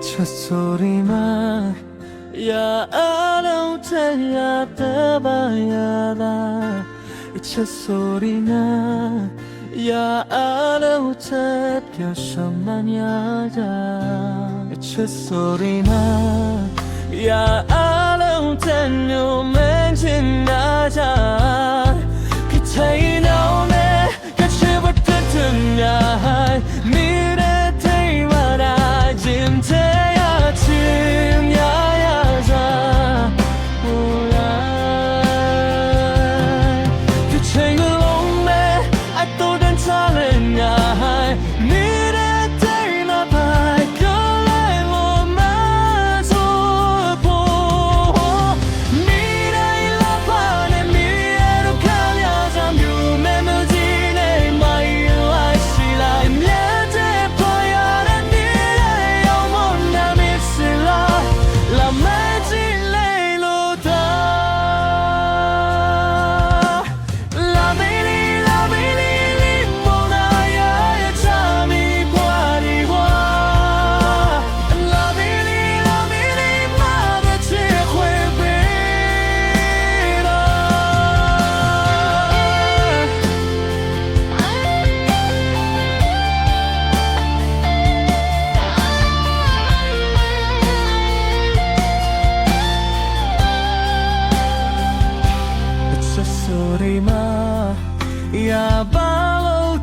첫소리만 야 아라우테야 따바야다. 첫소리나 야 아라우테 벼선만 야자. 이첫 소리나, 야 아라우테 요맨진 나자. gorima Ja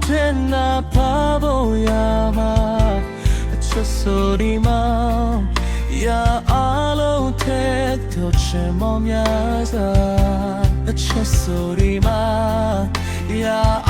te na pavojama Časorima Ja alo te to ćemo mjaza Časorima Ja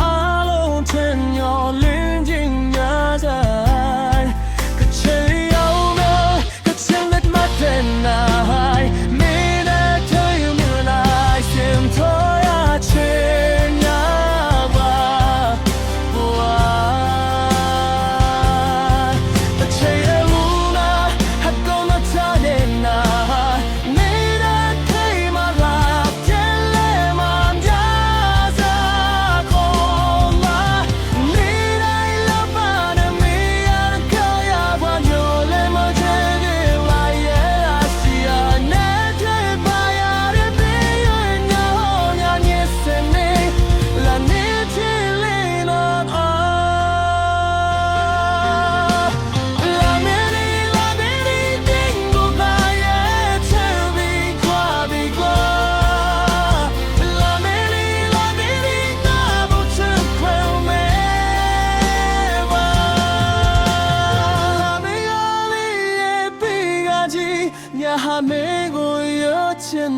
me voy a echar